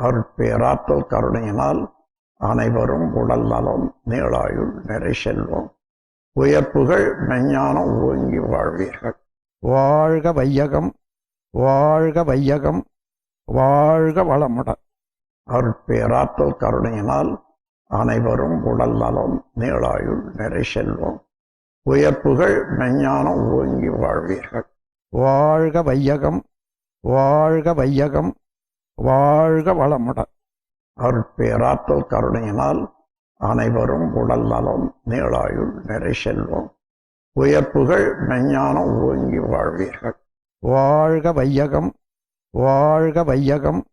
அருட்பேராற்றல் கருணையினால் அனைவரும் உடல் நலம் நீளாயுள் நிறை செல்வம். உயர்ப்புகள் மெஞ்ஞானம் ஓங்கி வாழ்வீர்கள். வாழ்க வையகம் வாழ்க வையகம் வாழ்க வளமுடன். அருட்பேராற்றல் கருணையினால் அனைவரும் உடல் நலம் நீளாயுள் நிறை செல்வம். உயர்ப்புகள் மெஞ்ஞானம் ஓங்கி வாழ்வீர்கள். வாழ்க வையகம் வாழ்க வையகம் வாழ்க வளமுடன். அருட்பேராற்றல் கருணையினால் அனைவரும் உடல் நலம் நீளாயுள் நிறை செல்வம். உயர்ப்புகள் மெஞ்ஞானம் ஓங்கி வாழ்வீர்கள். வாழ்க வையகம் வாழ்க வையகம்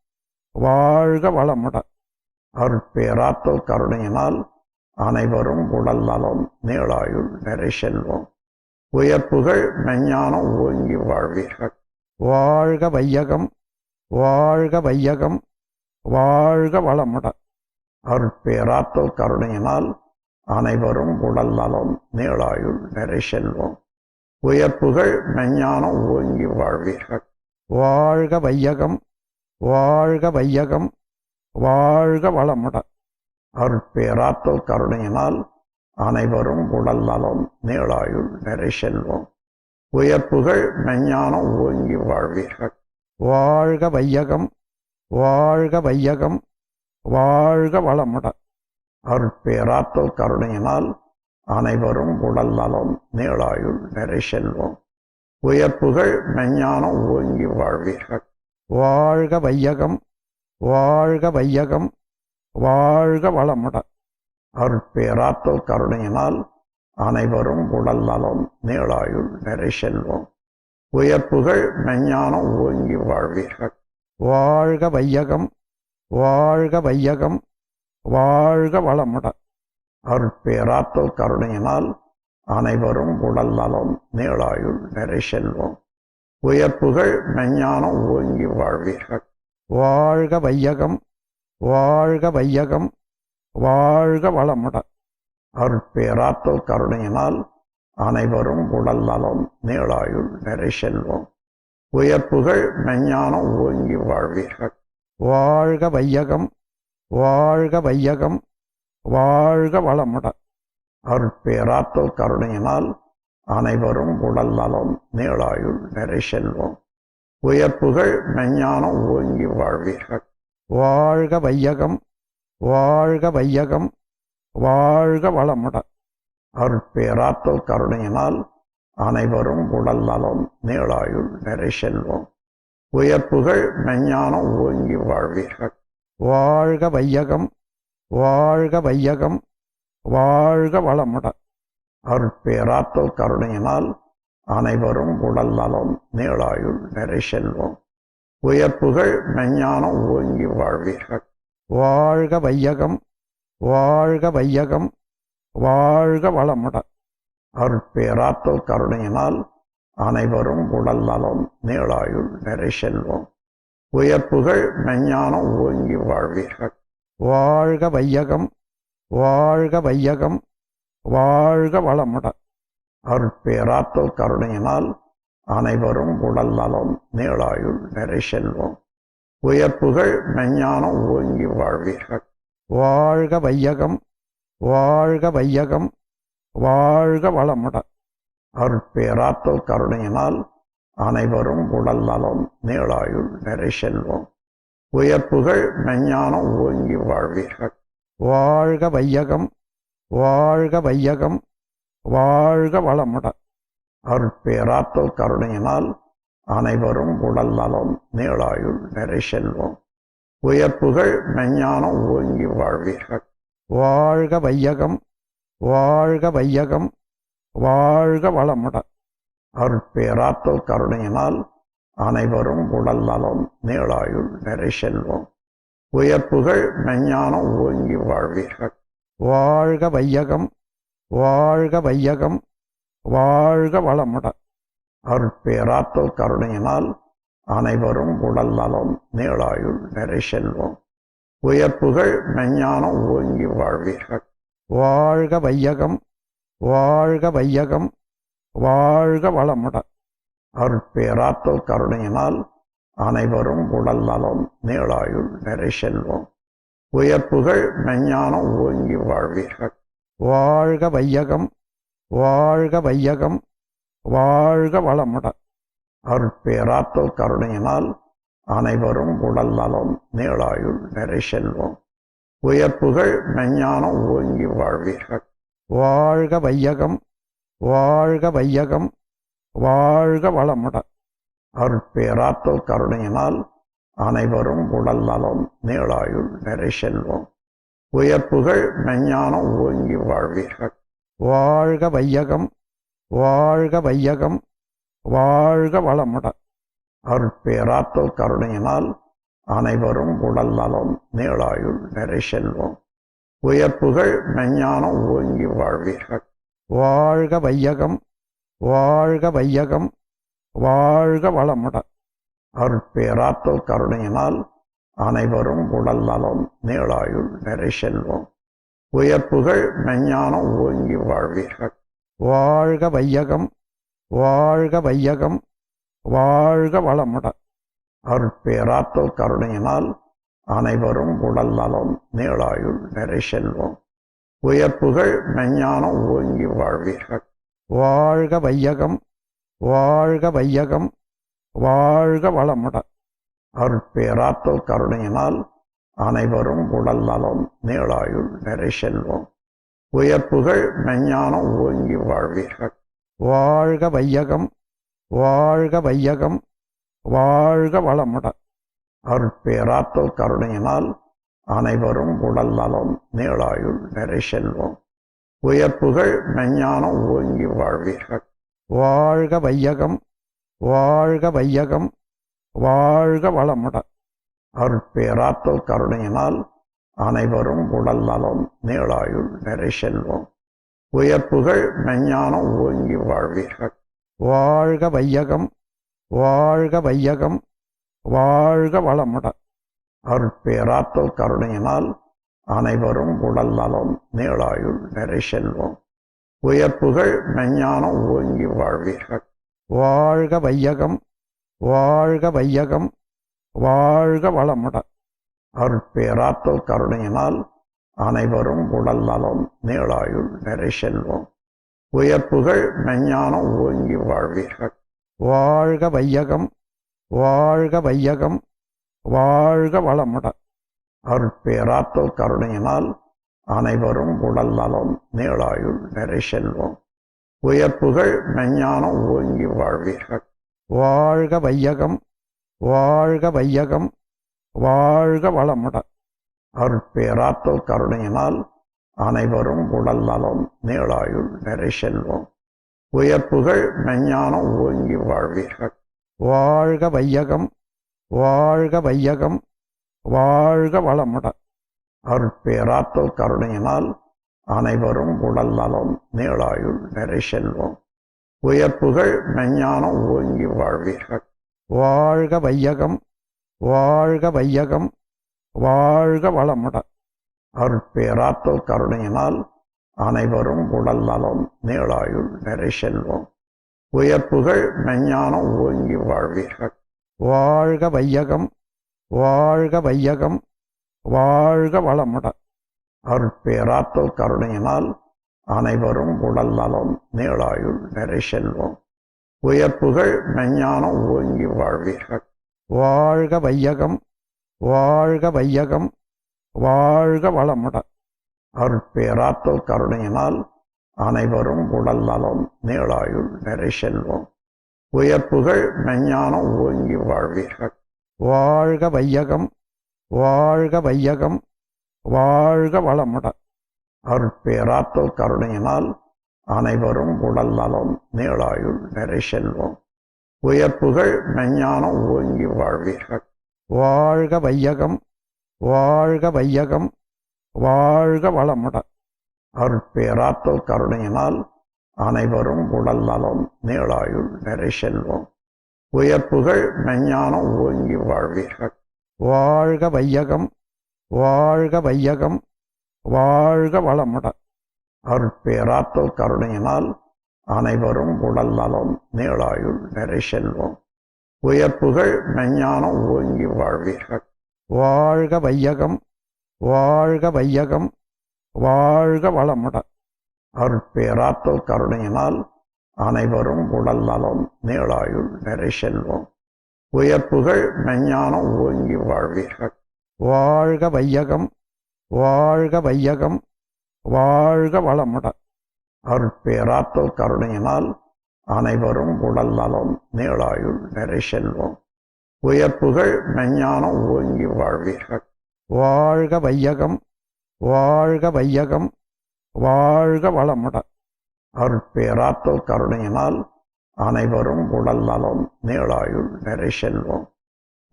வாழ்க வளமுடன். அருட்பேராற்றல் கருணையினால் அனைவரும் உடல் நலம் நீளாயுள் நிறை செல்வம். உயர்ப்புகள் மெஞ்ஞானம் ஓங்கி வாழ்வீர்கள். வாழ்க வையகம் வாழ்க வையகம் வாழ்க வளமுடன். அருட்பேராற்றல் கருணையினால் அனைவரும் உடல் நலம் நீளாயுள் நிறை செல்வம். உயர்ப்புகள் மெஞ்ஞானம் ஓங்கி வாழ்வீர்கள். வாழ்க வையகம் வாழ்க வையகம் வாழ்க வளமுடன். அருட்பேராற்றல் கருணையினால் அனைவரும் உடல் நலம் நீளாயுள் நிறை செல்வம். உயர்ப்புகள் மெஞ்ஞானம் ஓங்கி வாழ்வீர்கள். வாழ்க வையகம் வாழ்க வையகம் வாழ்க வளமுடன். அருட்பேராற்றல் கருணையினால் அனைவரும் உடல் நலம் நீளாயுள் நிறை செல்வம். உயர்ப்புகள் மெஞ்ஞானம் ஓங்கி வாழ்வீர்கள். வாழ்க வையகம் வாழ்க வையகம் வாழ்க வளமுடன். அருட்பேராற்றல் கருணையினால் அனைவரும் உடல் நலம் நீளாயுள் நிறை செல்வம். உயர்ப்புகள் மெஞ்ஞானம் ஓங்கி வாழ்வீர்கள். வாழ்க வையகம் வாழ்க வையகம் வாழ்க வளமுடன். அருட்பேராற்றல் கருணையினால் அனைவரும் உடல் நலம் நீளாயுள் நிறை செல்வம். உயர்ப்புகள் மெஞ்ஞானம் ஓங்கி வாழ்வீர்கள். வாழ்க வையகம் வாழ்க வையகம் வாழ்க வளமுடன். அருட்பேராற்றல் கருணையினால் அனைவரும் உடல் நலம் நீளாயுள் நிறை செல்வம் உயர்ப்புகள் மெஞ்ஞானம் ஓங்கி வாழ்வீர்கள். வாழ்க வையகம் வாழ்க வையகம் வாழ்க வளமுடன். அருட்பேராற்றல் கருணையினால் அனைவரும் உடல் நலம் நீளாயுள் நிறை செல்வம் உயர்ப்புகள் மெஞ்ஞானம் ஓங்கி வாழ்வீர்கள். வாழ்க வையகம் வாழ்க வையகம் வாழ்க வளமுடன். அருட்பேராற்றல் கருணையினால் அனைவரும் உடல் நலம் நீளாயுள் நிறை செல்வம். உயர்ப்புகள் மெஞ்ஞானம் ஓங்கி வாழ்வீர்கள். வாழ்க வையகம் வாழ்க வையகம் வாழ்க வளமுடன். அருட்பேராற்றல் கருணையினால் அனைவரும் உடல் நலம் நீளாயுள் நிறை செல்வம். உயர்ப்புகள் மெஞ்ஞானம் ஓங்கி வாழ்வீர்கள். வாழ்க வையகம் வாழ்க வையகம் வாழ்க வளமுடன். அருட்பேராற்றல் கருணையினால் அனைவரும் உடல் நலம் நீளாயுள் நிறை செல்வம். உயர்ப்புகள் மெஞ்ஞானம் ஓங்கி வாழ்வீர்கள். வாழ்க வையகம் வாழ்க வையகம் வாழ்க வளமுடன். அருட்பேராற்றல் கருணையினால் அனைவரும் உடல் நலம் நீளாயுள் நிறை செல்வம். உயர்ப்புகள் மெஞ்ஞானம் ஓங்கி வாழ்வீர்கள். வாழ்க வையகம் வாழ்க வையகம் வாழ்க வளமுடன். அருட்பேராற்றல் கருணையினால் அனைவரும் உடல் நலம் நீளாயுள் நிறை செல்வம். உயர்ப்புகள் மெஞ்ஞானம் ஓங்கி வாழ்வீர்கள். வாழ்க வையகம் வாழ்க வையகம் வாழ்க வளமுடன். அருட்பேராற்றல் கருணையினால் அனைவரும் உடல் நலம் நீளாயுள் நிறை செல்வம். உயர்ப்புகள் மெஞ்ஞானம் ஓங்கி வாழ்வீர்கள். வாழ்க வையகம் வாழ்க வையகம் வாழ்க வளமுடன். அருட்பேராற்றல் கருணையினால் அனைவரும் உடல் நலம் நீளாயுள் நிறை செல்வம். உயர்ப்புகள் மெஞ்ஞானம் ஓங்கி வாழ்வீர்கள். வாழ்க வையகம் வாழ்க வையகம் வாழ்க வளமுடன். அருட்பேராற்றல் கருணையினால் அனைவரும் உடல் நலம் நீளாயுள் நிறை செல்வம். உயர்ப்புகள் மெஞ்ஞானம் ஓங்கி வாழ்வீர்கள். வாழ்க வையகம் வாழ்க வையகம் வாழ்க வளமுடன். அருட்பேராற்றல் கருணையினால் அனைவரும் உடல் நலம் நீளாயுள் நிறை செல்வம். உயர்ப்புகள் மெஞ்ஞானம் ஓங்கி வாழ்வீர்கள். வாழ்க வையகம் வாழ்க வையகம் வாழ்க வளமுடன். அருட்பேராற்றல் கருணையினால் அனைவரும் உடல் நலம் நீளாயுள் நிறை செல்வம் உயர்ப்புகள் மெஞ்ஞானம் ஓங்கி வாழ்வீர்கள். வாழ்க வையகம் வாழ்க வையகம் வாழ்க வளமுடன். அருட்பேராற்றல் கருணையினால் அனைவரும் உடல் நலம் நீளாயுள் நிறை செல்வம் உயர்ப்புகள் மெஞ்ஞானம் ஓங்கி வாழ்வீர்கள். வாழ்க வையகம் வாழ்க வையகம் வாழ்க வளமுடன். அருட்பேராற்றல் கருணையினால் அனைவரும் உடல் நலம் நீளாயுள் நிறை செல்வம் உயர்ப்புகள் மெஞ்ஞானம் ஓங்கி வாழ்வீர்கள். வாழ்க வையகம் வாழ்க வையகம் வாழ்க வளமுடன். அருட்பேராற்றல் கருணையினால் அனைவரும் உடல் நலம் நீளாயுள் நிறை செல்வம் உயர்ப்புகள் மெஞ்ஞானம் ஓங்கி வாழ்வீர்கள். வாழ்க வையகம் வாழ்க வையகம் வாழ்க வளமுடன். அருட்பேராற்றல் கருணையினால் அனைவரும் உடல் நலம் நீளாயுள் நிறை செல்வம். உயர்ப்புகள் மெஞ்ஞானம் ஓங்கி வாழ்வீர்கள். வாழ்க வையகம் வாழ்க வையகம் வாழ்க வளமுடன். அருட்பேராற்றல் கருணையினால் அனைவரும் உடல் நலம் நீளாயுள் நிறை செல்வம். உயர்ப்புகள் மெஞ்ஞானம் ஓங்கி வாழ்வீர்கள். வாழ்க வையகம் வாழ்க வையகம் வாழ்க வளமுடன். அருட்பேராற்றல் கருணையினால் அனைவரும் உடல் நலம் நீளாயுள் நிறை செல்வம். உயர்ப்புகள் மெஞ்ஞானம் ஓங்கி வாழ்வீர்கள். வாழ்க வையகம் வாழ்க வையகம் வாழ்க வளமுடன். அருட்பேராற்றல் கருணையினால் அனைவரும் உடல் நலம் நீளாயுள் நிறை செல்வம். உயர்ப்புகள் மெஞ்ஞானம் ஓங்கி வாழ்வீர்கள். வாழ்க வையகம் வாழ்க வையகம் வாழ்க வளமுடன். அருட்பேராற்றல் கருணையினால் அனைவரும் உடல் நலம் நீளாயுள் நிறை செல்வம். உயர்ப்புகள் மெஞ்ஞானம் ஓங்கி வாழ்வீர்கள். வாழ்க வையகம் வாழ்க வையகம் வாழ்க வளமுடன். அருட்பேராற்றல் கருணையினால் அனைவரும் உடல் நலம் நீளாயுள் நிறை செல்வம். உயர்ப்புகள் மெஞ்ஞானம் ஓங்கி வாழ்வீர்கள். வாழ்க வையகம் வாழ்க வையகம் வாழ்க வளமுடன். அருட்பேராற்றல் கருணையினால் அனைவரும் உடல் நலம் நீளாயுள் நிறை செல்வம். உயர்ப்புகள் மெஞ்ஞானம் ஓங்கி வாழ்வீர்கள். வாழ்க வையகம் வாழ்க வையகம் வாழ்க வளமுடன். அருட்பேராற்றல் கருணையினால் அனைவரும் உடல் நலம் நீளாயுள் நிறை செல்வம் உயர்ப்புகள் மெஞ்ஞானம் ஓங்கி வாழ்வீர்கள். வாழ்க வையகம் வாழ்க வையகம் வாழ்க வளமுடன். அருட்பேராற்றல் கருணையினால் அனைவரும் உடல் நலம் நீளாயுள் நிறை செல்வம் உயர்ப்புகள் மெஞ்ஞானம் ஓங்கி வாழ்வீர்கள். வாழ்க வையகம் வாழ்க வையகம் வாழ்க வளமுடன். அருட்பேராற்றல் கருணையினால் அனைவரும் உடல் நலம் நீளாயுள் நிறை செல்வம் உயர்ப்புகள் மெஞ்ஞானம் ஓங்கி வாழ்வீர்கள். வாழ்க வையகம் வாழ்க வையகம் வாழ்க வளமுடன். அருட்பேராற்றல் கருணையினால் அனைவரும் உடல் நலம் நீளாயுள் நிறை செல்வம் உயர்ப்புகள் மெஞ்ஞானம் ஓங்கி வாழ்வீர்கள். வாழ்க வையகம் வாழ்க வையகம் வாழ்க வளமுடன். அருட்பேராற்றல் கருணையினால் அனைவரும் உடல் நலம் நீளாயுள் நிறை செல்வம். உயர்ப்புகள் மெஞ்ஞானம் ஓங்கி வாழ்வீர்கள். வாழ்க வையகம் வாழ்க வையகம் வாழ்க வளமுடன். அருட்பேராற்றல் கருணையினால் அனைவரும் உடல் நலம் நீளாயுள் நிறை செல்வம். உயர்ப்புகள் மெஞ்ஞானம் ஓங்கி வாழ்வீர்கள். வாழ்க வையகம் வாழ்க வையகம் வாழ்க வளமுடன். அருட்பேராற்றல் கருணையினால் அனைவரும் உடல் நலம் நீளாயுள் நிறை செல்வம். உயர்ப்புகள் மெஞ்ஞானம் ஓங்கி வாழ்வீர்கள். வாழ்க வையகம் வாழ்க வையகம் வாழ்க வளமுடன். அருட்பேராற்றல் கருணையினால் அனைவரும் உடல் நலம் நீளாயுள் நிறை செல்வம். உயர்ப்புகள் மெஞ்ஞானம் ஓங்கி வாழ்வீர்கள். வாழ்க வையகம் வாழ்க வையகம் வாழ்க வளமுடன். அருட்பேராற்றல் கருணையினால் அனைவரும் உடல் நலம் நீளாயுள் நிறை செல்வம். உயர்ப்புகள் மெஞ்ஞானம் ஓங்கி வாழ்வீர்கள். வாழ்க வையகம் வாழ்க வையகம் வாழ்க வளமுடன். அருட்பேராற்றல் கருணையினால் அனைவரும் உடல் நலம் நீளாயுள் நிறை செல்வம். உயர்ப்புகள் மெஞ்ஞானம் ஓங்கி வாழ்வீர்கள். வாழ்க வையகம் வாழ்க வையகம் வாழ்க வளமுடன். அருட்பேராற்றல் கருணையினால் அனைவரும் உடல் நலம் நீளாயுள் நிறை செல்வம்.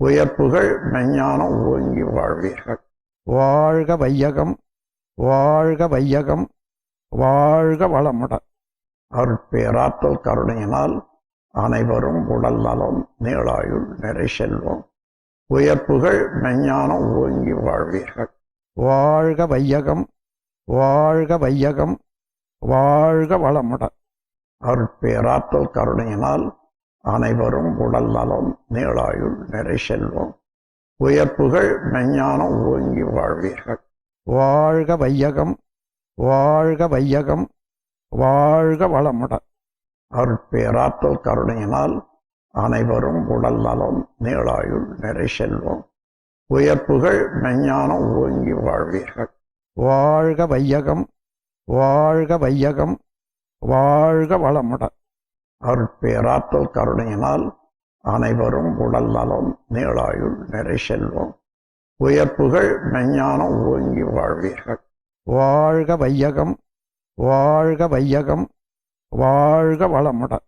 உயர்ப்புகள் மெஞ்ஞானம் ஓங்கி வாழ்வீர்கள். வாழ்க வையகம் வாழ்க வையகம் வாழ்க வளமுடன். அருட்பேராற்றல் கருணையினால் அனைவரும் உடல் நலம் நீளாயுள் நிறை செல்வம் உயர்ப்புகள் மெஞ்ஞானம் ஓங்கி வாழ்வீர்கள். வாழ்க வையகம் வாழ்க வையகம் வாழ்க வளமுடன். அருட்பேராற்றல் கருணையினால் அனைவரும் உடல் நலம் நீளாயுள் நிறை செல்வம் உயர்ப்புகள் மெஞ்ஞானம் ஓங்கி வாழ்வீர்கள். வாழ்க வையகம் வாழ்க வையகம் வாழ்க வளமுடன். அருட்பேராற்றல் கருணையினால் அனைவரும் உடல் நலம் நீளாயுள் நிறை செல்வம் உயர்ப்புகள் மெஞ்ஞானம் ஓங்கி வாழ்வீர்கள். வாழ்க வையகம் வாழ்க வையகம் வாழ்க வளமுடன். அருட்பேராற்றல் கருணையினால் அனைவரும் உடல் நலம் நீளாயுள் நிறை செல்வம் உயர்ப்புகள் மெஞ்ஞானம் ஓங்கி வாழ்வீர்கள். வாழ்க வையகம் வாழ்க வையகம் வாழ்க வளமுடன்.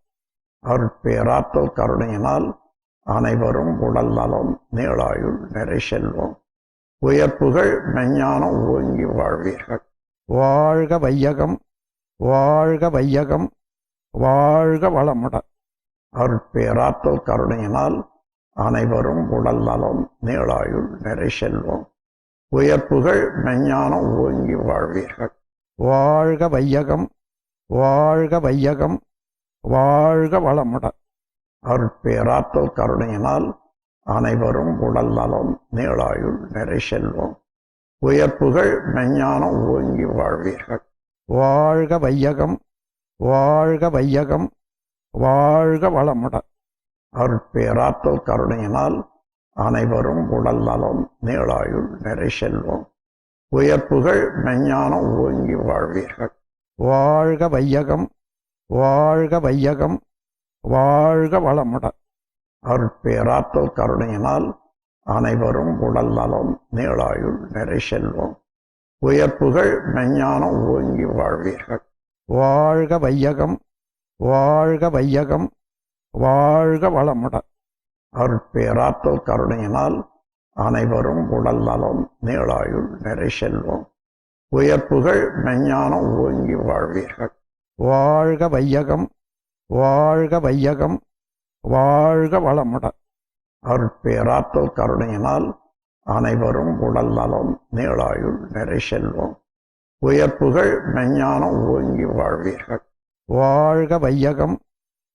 அருட்பேராற்றல் கருணையினால் அனைவரும் உடல் நலம் நீளாயுள் நிறை செல்வம். உயர்ப்புகள் மெஞ்ஞானம் ஓங்கி வாழ்வீர்கள். வாழ்க வையகம் வாழ்க வையகம் வாழ்க வளமுடன். அருட்பேராற்றல் கருணையினால் அனைவரும் உடல் நலம் நீளாயுள் நிறை செல்வம். உயர்ப்புகள் மெஞ்ஞானம் ஓங்கி வாழ்வீர்கள். வாழ்க வையகம் வாழ்க வையகம் வாழ்க வளமுடன். அருட்பேராற்றல் கருணையினால் அனைவரும் உடல் நலம் நீளாயுள் நிறை செல்வம். உயர்ப்புகள் மெஞ்ஞானம் ஓங்கி வாழ்வீர்கள். வாழ்க வையகம் வாழ்க வையகம் வாழ்க வளமுடன். அருட்பேராற்றல் கருணையினால் அனைவரும் உடல் நலம் நீளாயுள் நிறை செல்வம். உயர்ப்புகள் மெஞ்ஞானம் ஓங்கி வாழ்வீர்கள். வாழ்க வையகம் வாழ்க வையகம் வாழ்க வளமுடன். அருட்பேராற்றல் கருணையினால் அனைவரும் உடல் நலம் நீளாயுள் நிறை செல்வம். உயர்ப்புகள் மெஞ்ஞானம் ஓங்கி வாழ்வீர்கள். வாழ்க வையகம் வாழ்க வையகம் வாழ்க வளமுடன். அருட்பேராற்றல் கருணையினால் அனைவரும் உடல் நலம் நீளாயுள் நிறை செல்வம். உயர்ப்புகள் மெஞ்ஞானம் ஓங்கி வாழ்வீர்கள். வாழ்க வையகம் வாழ்க வையகம் வாழ்க வளமுடன். அருட்பேராற்றல் கருணையினால் அனைவரும் உடல் நலம் நீளாயுள் நிறை செல்வம். உயர்ப்புகள் மெஞ்ஞானம் ஓங்கி வாழ்வீர்கள். வாழ்க வையகம்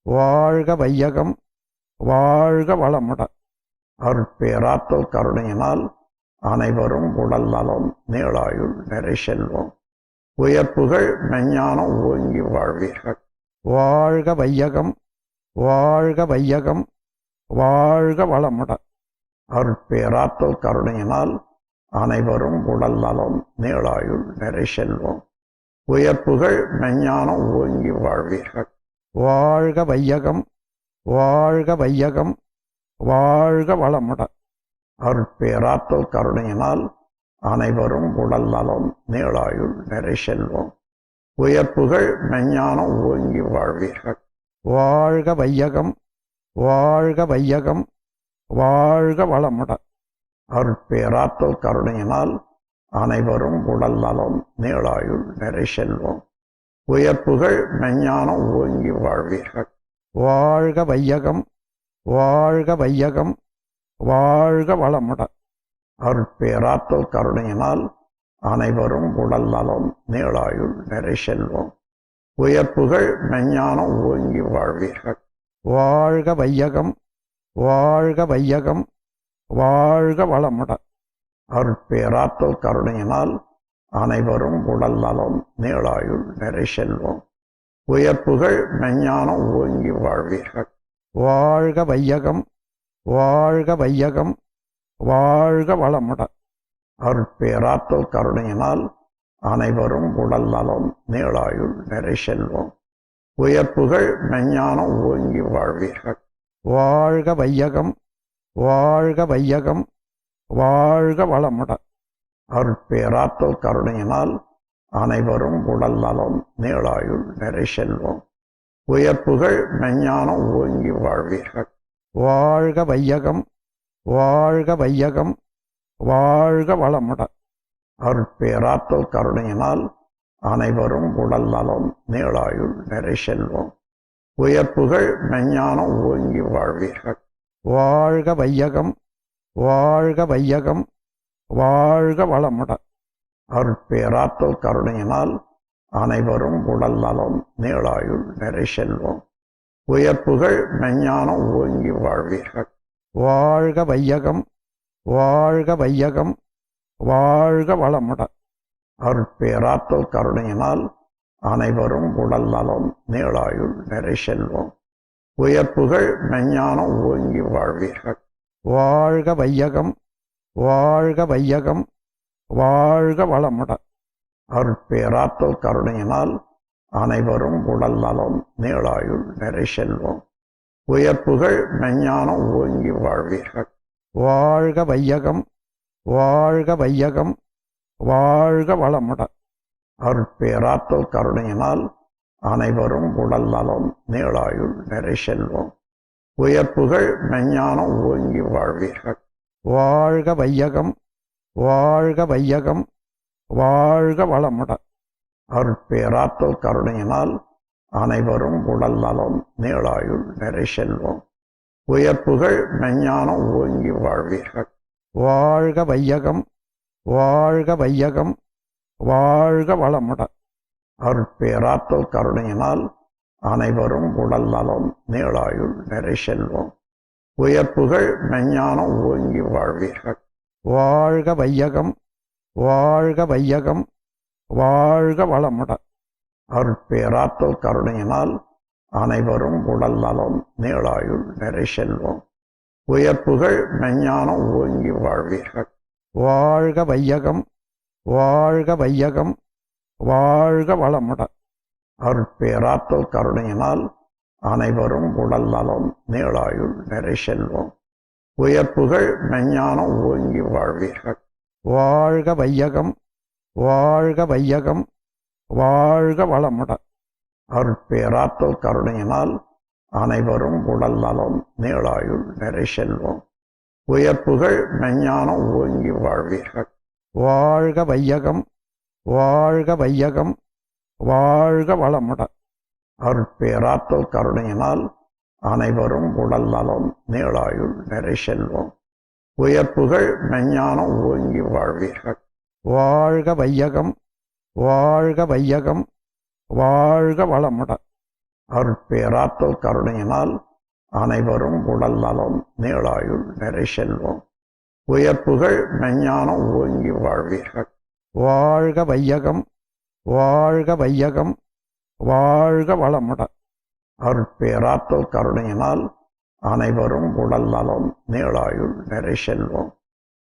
வாழ்க வையகம் வாழ்க வளமுடன். அருட்பேராற்றல் கருணையினால் அனைவரும் உடல் நலம் நீளாயுள் நிறை செல்வம் உயர்ப்புகள் மெஞ்ஞானம் ஓங்கி வாழ்வீர்கள். வாழ்க வையகம் வாழ்க வையகம் வாழ்க வளமுடன். அருட்பேராற்றல் கருணையினால் அனைவரும் உடல் நலம் நீளாயுள் நிறை செல்வம் உயர்ப்புகள் மெஞ்ஞானம் ஓங்கி வாழ்வீர்கள். வாழ்க வையகம் வாழ்க வையகம் வாழ்க வளமுடன். அருட்பேராற்றல் கருணையினால் அனைவரும் உடல் நலம் நீளாயுள் நிறை செல்வம் உயர்ப்புகள் மெஞ்ஞானம் ஓங்கி வாழ்வீர்கள். வாழ்க வையகம் வாழ்க வையகம் வாழ்க வளமுடன். அருட்பேராற்றல் கருணையினால் அனைவரும் உடல் நலம் நீளாயுள் நிறை செல்வம் உயர்ப்புகள் மெஞ்ஞானம் ஓங்கி வாழ்வீர்கள். வாழ்க வையகம் வாழ்க வையகம் வாழ்க வளமுடன். அருட்பேராற்றல் கருணையினால் அனைவரும் உடல் நலம் நீளாயுள் நிறை செல்வம். உயர்ப்புகள் மெஞ்ஞானம் ஓங்கி வாழ்வீர்கள். வாழ்க வையகம் வாழ்க வையகம் வாழ்க வளமுடன். அருட்பேராற்றல் கருணையினால் அனைவரும் உடல் நலம் நீளாயுள் நிறை செல்வம். உயர்ப்புகள் மெஞ்ஞானம் ஓங்கி வாழ்வீர்கள். வாழ்க வையகம் வாழ்க வையகம் வாழ்க வளமுடன். அருட்பேராற்றல் கருணையினால் அனைவரும் உடல் நலம் நீளாயுள் நிறை செல்வம். உயர்ப்புகள் மெஞ்ஞானம் ஓங்கி வாழ்வீர்கள். வாழ்க வையகம் வாழ்க வையகம் வாழ்க வளமுடன். அருட்பேராற்றல் கருணையினால் அனைவரும் உடல் நலம் நீளாயுள் நிறை செல்வம். உயர்ப்புகள் மெஞ்ஞானம் ஓங்கி வாழ்வீர்கள். வாழ்க வையகம் வாழ்க வையகம் வாழ்க வளமுடன். அருட்பேராற்றல் கருணையினால் அனைவரும் உடல் நலம் நீளாயுள் நிறை செல்வம். உயர்ப்புகள் மெஞ்ஞானம் ஓங்கி வாழ்வீர்கள். வாழ்க வையகம் வாழ்க வையகம் வாழ்க வளமுடன். அருட்பேராற்றல் கருணையினால் அனைவரும் உடல் நலம் நீளாயுள் நிறை செல்வம். உயர்ப்புகள் மெஞ்ஞானம் ஓங்கி வாழ்வீர்கள். வாழ்க வையகம் வாழ்க வையகம் வாழ்க வளமுடன். அருட்பேராற்றல் கருணையினால் அனைவரும் உடல் நலம் நீளாயுள் நிறை செல்வம். உயர்ப்புகள் மெஞ்ஞானம் ஓங்கி வாழ்வீர்கள். வாழ்க வையகம் வாழ்க வையகம் வாழ்க வளமுடன். அருட்பேராற்றல் கருணையினால் அனைவரும் உடல் நலம் நீளாயுள் நிறை செல்வம் உயர்ப்புகள் மெஞ்ஞானம் ஓங்கி வாழ்வீர்கள். வாழ்க வையகம் வாழ்க வையகம் வாழ்க வளமுடன். அருட்பேராற்றல் கருணையினால் அனைவரும் உடல் நலம் நீளாயுள் நிறை செல்வம் உயர்ப்புகள் மெஞ்ஞானம் ஓங்கி வாழ்வீர்கள். வாழ்க வையகம் வாழ்க வையகம் வாழ்க வளமுடன். அருட்பேராற்றல் கருணையினால் அனைவரும் உடல் நலம் நீளாயுள் நிறை செல்வம். உயர்ப்புகள் மெஞ்ஞானம் ஓங்கி வாழ்வீர்கள். வாழ்க வையகம் வாழ்க வையகம் வாழ்க வளமுடன். அருட்பேராற்றல் கருணையினால் அனைவரும் உடல் நலம் நீளாயுள் நிறை செல்வம். உயர்ப்புகள் மெஞ்ஞானம் ஓங்கி வாழ்வீர்கள். வாழ்க வையகம் வாழ்க வையகம் வாழ்க வளமுடன். அருட்பேராற்றல் கருணையினால் அனைவரும் உடல் நலம் நீளாயுள் நிறை செல்வம். உயர்ப்புகள் மெஞ்ஞானம் ஓங்கி வாழ்வீர்கள். வாழ்க வையகம் வாழ்க வையகம் வாழ்க வளமுடன். அருட்பேராற்றல் கருணையினால் அனைவரும் உடல் நலம் நீளாயுள் நிறை செல்வம். உயர்ப்புகள் மெஞ்ஞானம் ஓங்கி வாழ்வீர்கள். வாழ்க வையகம் வாழ்க வையகம் வாழ்க வளமுடன். அருட்பேராற்றல் கருணையினால் அனைவரும் உடல் நலம் நீளாயுள் நிறை செல்வம். உயர்ப்புகள் மெஞ்ஞானம் ஓங்கி வாழ்வீர்கள். வாழ்க வையகம் வாழ்க வையகம் வாழ்க வளமுடன். அருட்பேராற்றல் கருணையினால் அனைவரும் உடல் நலம் நீளாயுள் நிறை செல்வம். உயர்ப்புகள் மெஞ்ஞானம் ஓங்கி வாழ்வீர்கள். வாழ்க வையகம் வாழ்க வையகம் வாழ்க வளமுடன். அருட்பேராற்றல் கருணையினால் அனைவரும் உடல் நலம் நீளாயுள் நிறை செல்வம். உயர்ப்புகள் மெஞ்ஞானம் ஓங்கி வாழ்வீர்கள். வாழ்க வையகம் வாழ்க வையகம் வாழ்க வளமுடன். அருட்பேராற்றல் கருணையினால் அனைவரும் உடல் நலம் நீளாயுள் நிறை செல்வம்.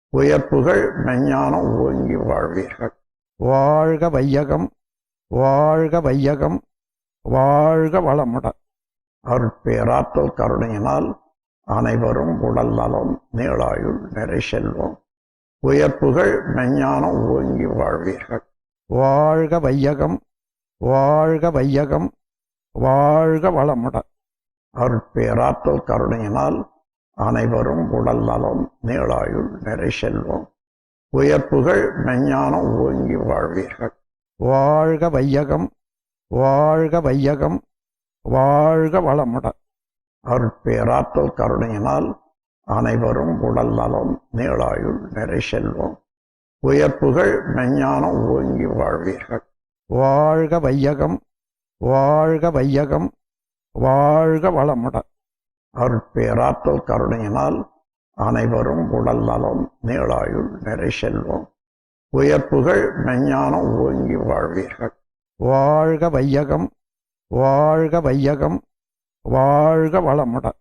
உயர்ப்புகள் மெஞ்ஞானம் ஓங்கி வாழ்வீர்கள். வாழ்க வையகம் வாழ்க வையகம் வாழ்க வளமுடன். அருட்பேராற்றல் கருணையினால் அனைவரும் உடல் நலம் நீளாயுள் நிறை செல்வம். உயர்ப்புகள் மெஞ்ஞானம் ஓங்கி வாழ்வீர்கள். வாழ்க வையகம் வாழ்க வையகம் வாழ்க வளமுடன். அருட்பேராற்றல் கருணையினால் அனைவரும் உடல் நலம் நீளாயுள் நிறை செல்வம் உயர்ப்புகள் மெஞ்ஞானம் ஓங்கி வாழ்வீர்கள். வாழ்க வையகம் வாழ்க வையகம் வாழ்க வளமுடன். அருட்பேராற்றல் கருணையினால் அனைவரும் உடல் நலம் நீளாயுள் நிறை செல்வம் உயர்ப்புகள் மெஞ்ஞானம் ஓங்கி வாழ்வீர்கள். வாழ்க வையகம் வாழ்க வையகம் வாழ்க வளமுடன். அருட்பேராற்றல் கருணையினால் அனைவரும் உடல் நலம் நீளாயுள் நிறை செல்வம். உயர்ப்புகள் மெஞ்ஞானம் ஓங்கி வாழ்வீர்கள். வாழ்க வையகம் வாழ்க வையகம் வாழ்க வளமுடன்.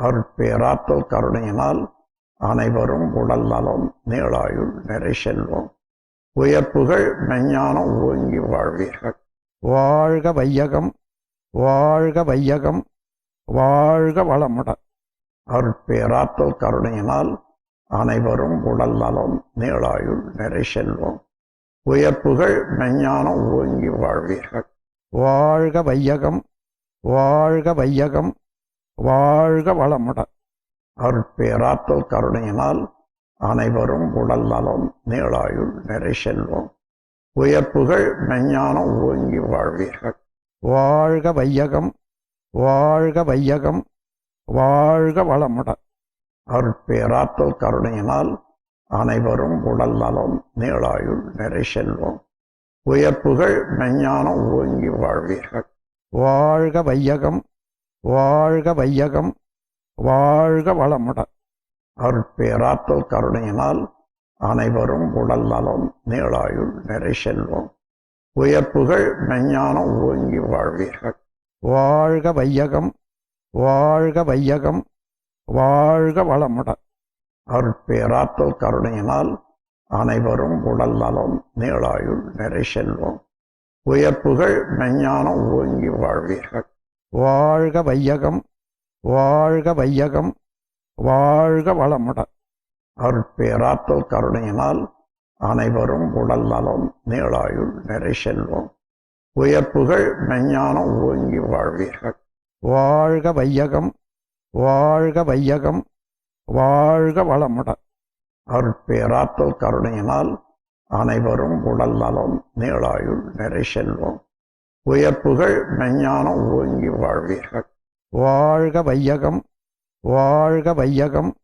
அருட்பேராற்றல் கருணையினால் அனைவரும் உடல் நலம் நீளாயுள் நிறை செல்வம். உயர்ப்புகள் மெஞ்ஞானம் ஓங்கி வாழ்வீர்கள். வாழ்க வையகம் வாழ்க வையகம் வாழ்க வளமுடன். அருட்பேராற்றல் கருணையினால் அனைவரும் உடல் நலம் நீளாயுள் நிறை செல்வம். உயர்ப்புகள் மெஞ்ஞானம் ஓங்கி வாழ்வீர்கள். வாழ்க வையகம் வாழ்க வையகம் வாழ்க வளமுடன். அருட்பேராற்றல் கருணையினால் அனைவரும் உடல் நலம் நீளாயுள் நிறை செல்வம். உயர்ப்புகள் மெஞ்ஞானம் ஓங்கி வாழ்வீர்கள். வாழ்க வையகம் வாழ்க வையகம் வாழ்க வளமுடன். அருட்பேராற்றல் கருணையினால் அனைவரும் உடல் நலம் நீளாயுள் நிறை செல்வம். உயர்ப்புகள் மெஞ்ஞானம் ஓங்கி வாழ்வீர்கள். வாழ்க வையகம் வாழ்க வையகம் வாழ்க வளமுடன். அருட்பேராற்றல் கருணையினால் அனைவரும் உடல் நலம் நீளாயுள் நிறை செல்வம். உயர்ப்புகள் மெஞ்ஞானம் ஓங்கி வாழ்வீர்கள். வாழ்க வையகம் வாழ்க வையகம் வாழ்க வளமுடன். அருட்பேராற்றல் கருணையினால் அனைவரும் உடல் நலம் நீளாயுள் நிறை செல்வம். உயர்ப்புகள் மெஞ்ஞானம் ஓங்கி வாழ்வீர்கள். வாழ்க வையகம் வாழ்க வையகம் வாழ்க வளமுடன். அருட்பேராற்றல் கருணையினால் அனைவரும் உடல் நலம் நீளாயுள் நிறை செல்வம். உயர்ப்புகள் மெஞ்ஞானம் ஓங்கி வாழ்வீர்கள். வாழ்க வையகம் வாழ்க வையகம் வாழ்க வளமுடன். அருட்பேராற்றல் கருணையினால் அனைவரும் உடல் நலம் நீளாயுள் நிறை செல்வம். உயர்ப்புகள் மெஞ்ஞானம் ஓங்கி வாழ்வீர்கள். வாழ்க வையகம் வாழ்க வையகம்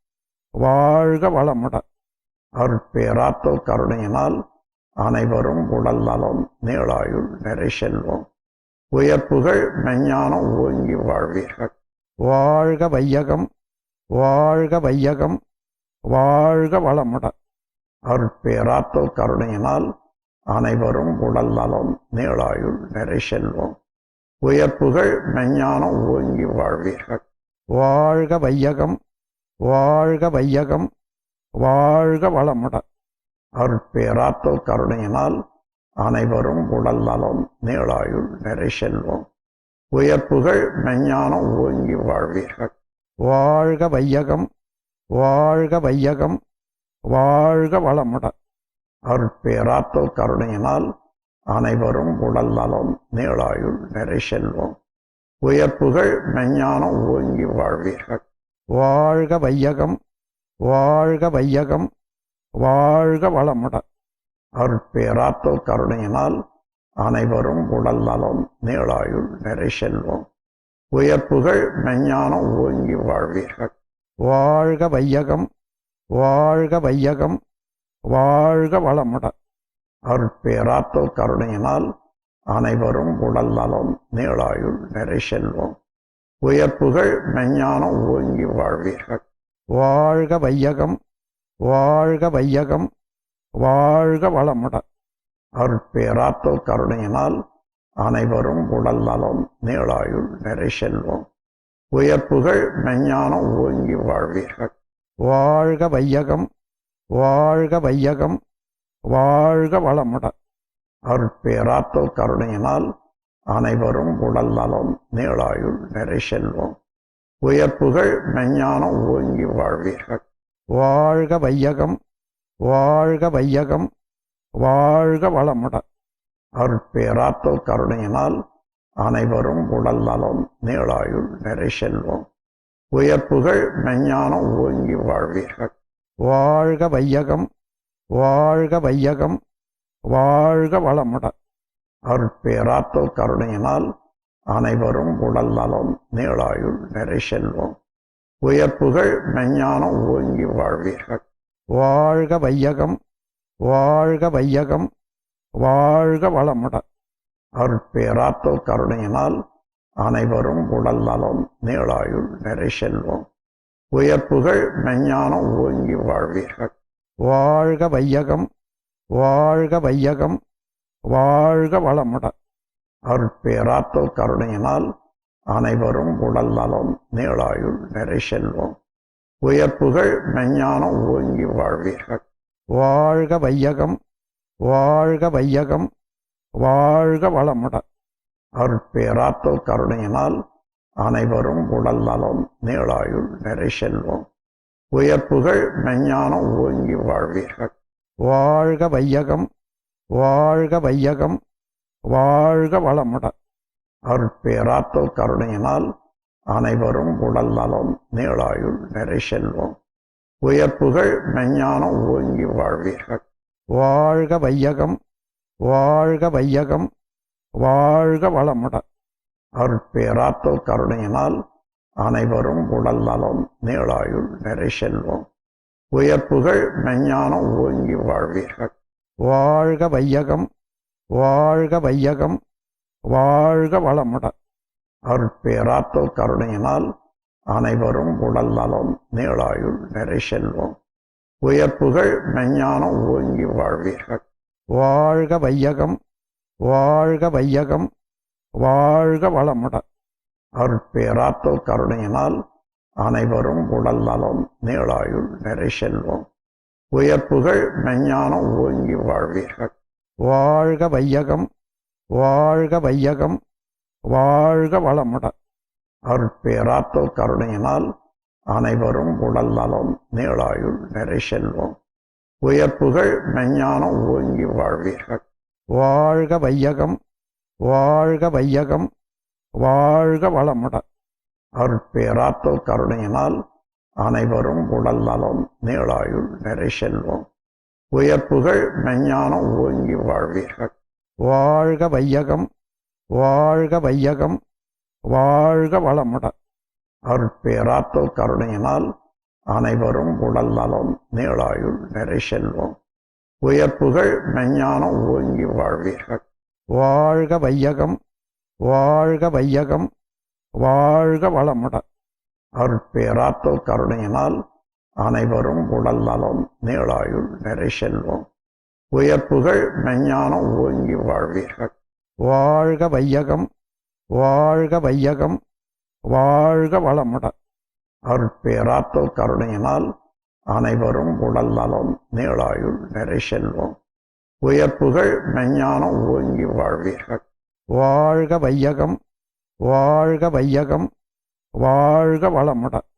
வாழ்க வளமுடன். அருட்பேராற்றல் கருணையினால் அனைவரும் உடல் நலம் நீளாயுள் நிறை செல்வம் உயர்ப்புகள் மெஞ்ஞானம் ஓங்கி வாழ்வீர்கள். வாழ்க வையகம் வாழ்க வையகம் வாழ்க வளமுடன். அருட்பேராற்றல் கருணையினால் அனைவரும் உடல் நலம் நீளாயுள் நிறை செல்வம் உயர்ப்புகள் மெஞ்ஞானம் ஓங்கி வாழ்வீர்கள். வாழ்க வையகம் வாழ்க வையகம் வாழ்க வளமுடன். அருட்பேராற்றல் கருணையினால் அனைவரும் உடல் நலம் நீளாயுள் நிறை செல்வம் உயர்ப்புகள் மெஞ்ஞானம் ஓங்கி வாழ்வீர்கள். வாழ்க வையகம் வாழ்க வையகம் வாழ்க வளமுடன். அருட்பேராற்றல் கருணையினால் அனைவரும் உடல் நலம் நீளாயுள் நிறை செல்வம் உயர்ப்புகள் மெஞ்ஞானம் ஓங்கி வாழ்வீர்கள். வாழ்க வையகம் வாழ்க வையகம் வாழ்க வளமுடன். அருட்பேராற்றல் கருணையினால் அனைவரும் உடல் நலம் நீளாயுள் நிறை செல்வம். உயர்ப்புகள் மெஞ்ஞானம் ஓங்கி வாழ்வீர்கள். வாழ்க வையகம் வாழ்க வையகம் வாழ்க வளமுடன். அருட்பேராற்றல் கருணையினால் அனைவரும் உடல் நலம் நீளாயுள் நிறை செல்வம். உயர்ப்புகள் மெஞ்ஞானம் ஓங்கி வாழ்வீர்கள். வாழ்க வையகம் வாழ்க வையகம் வாழ்க வளமுடன். அருட்பேராற்றல் கருணையினால் அனைவரும் உடல் நலம் நீளாயுள் நிறை செல்வம். உயர்ப்புகள் மெஞ்ஞானம் ஓங்கி வாழ்வீர்கள். வாழ்க வையகம் வாழ்க வையகம் வாழ்க வளமுடன். அருட்பேராற்றல் கருணையினால் அனைவரும் உடல் நலம் நீளாயுள் நிறை செல்வம். உயர்ப்புகள் மெஞ்ஞானம் ஓங்கி வாழ்வீர்கள். வாழ்க வையகம் வாழ்க வையகம் வாழ்க வளமுடன். அருட்பேராற்றல் கருணையினால் அனைவரும் உடல் நலம் நீளாயுள் நிறை செல்வம். உயர்ப்புகள் மெஞ்ஞானம் ஓங்கி வாழ்வீர்கள். வாழ்க வையகம் வாழ்க வையகம் வாழ்க வளமுடன். அருட்பேராற்றல் கருணையினால் அனைவரும் உடல் நலம் நீளாயுள் நிறை செல்வம். உயர்ப்புகள் மெஞ்ஞானம் ஓங்கி வாழ்வீர்கள். வாழ்க வையகம் வாழ்க வையகம் வாழ்க வளமுடன். அருட்பேராற்றல் கருணையினால் அனைவரும் உடல் நலம் நீளாயுள் நிறை செல்வம். உயர்ப்புகள் மெஞ்ஞானம் ஓங்கி வாழ்வீர்கள். வாழ்க வையகம் வாழ்க வையகம் வாழ்க வளமுடன். அருட்பேராற்றல் கருணையினால் அனைவரும் உடல் நலம் நீளாயுள் நிறை செல்வம் உயர்ப்புகள் மெஞ்ஞானம் ஓங்கி வாழ்வீர்கள். வாழ்க வையகம் வாழ்க வையகம் வாழ்க வளமுடன். அருட்பேராற்றல் கருணையினால் அனைவரும் உடல் நலம் நீளாயுள் நிறை செல்வம் உயர்ப்புகள் மெஞ்ஞானம் ஓங்கி வாழ்வீர்கள். வாழ்க வையகம் வாழ்க வையகம் வாழ்க வளமுடன். அருட்பேராற்றல் கருணையினால் அனைவரும் உடல் நலம் நீளாயுள் நிறை செல்வம். உயர்ப்புகள் மெஞ்ஞானம் ஓங்கி வாழ்வீர்கள். வாழ்க வையகம் வாழ்க வையகம் வாழ்க வளமுடன். அருட்பேராற்றல் கருணையினால் அனைவரும் உடல் நலம் நீளாயுள் நிறை செல்வம். உயர்ப்புகள் மெஞ்ஞானம் ஓங்கி வாழ்வீர்கள். வாழ்க வையகம் வாழ்க வையகம் வாழ்க வளமுடன். அருட்பேராற்றல் கருணையினால் அனைவரும் உடல் நலம் நீளாயுள் நிறை செல்வம். உயர்ப்புகள் மெஞ்ஞானம் ஓங்கி வாழ்வீர்கள். வாழ்க வையகம் வாழ்க வையகம் வாழ்க வளமுடன். அருட்பேராற்றல் கருணையினால் அனைவரும் உடல் நலம் நீளாயுள் நிறை செல்வம். உயர்ப்புகள் மெஞ்ஞானம் ஓங்கி வாழ்வீர்கள். வாழ்க வையகம் வாழ்க வையகம் வாழ்க வளமுடன். அருட்பேராற்றல் கருணையினால் அனைவரும் உடல் நலம் நீளாயுள் நிறை செல்வம். உயர்ப்புகள் மெஞ்ஞானம் ஓங்கி வாழ்வீர்கள். வாழ்க வையகம் வாழ்க வையகம் வாழ்க வளமுடன். அருட்பேராற்றல் கருணையினால் அனைவரும் உடல் நலம் நீளாயுள் நிறை செல்வம். உயர்ப்புகள் மெஞ்ஞானம் ஓங்கி வாழ்வீர்கள். வாழ்க வையகம் வாழ்க வையகம் வாழ்க வளமுடன். அருட்பேராற்றல் கருணையினால் அனைவரும் உடல் நலம் நீளாயுள் நிறை செல்வம். உயர்ப்புகள் மெஞ்ஞானம் ஓங்கி வாழ்வீர்கள். வாழ்க வையகம் வாழ்க வையகம் வாழ்க வளமுடன். அருட்பேராற்றல் கருணையினால் அனைவரும் உடல் நலம் நீளாயுள் நிறை செல்வம். உயர்ப்புகள் மெஞ்ஞானம் ஓங்கி வாழ்வீர்கள். வாழ்க வையகம் வாழ்க வையகம் வாழ்க வளமுடன். அருட்பேராற்றல் கருணையினால் அனைவரும் உடல் நலம் நீளாயுள் நிறை செல்வம். உயர்ப்புகள் மெஞ்ஞானம் ஓங்கி வாழ்வீர்கள். வாழ்க வையகம் வாழ்க வையகம் வாழ்க வளமுடன்.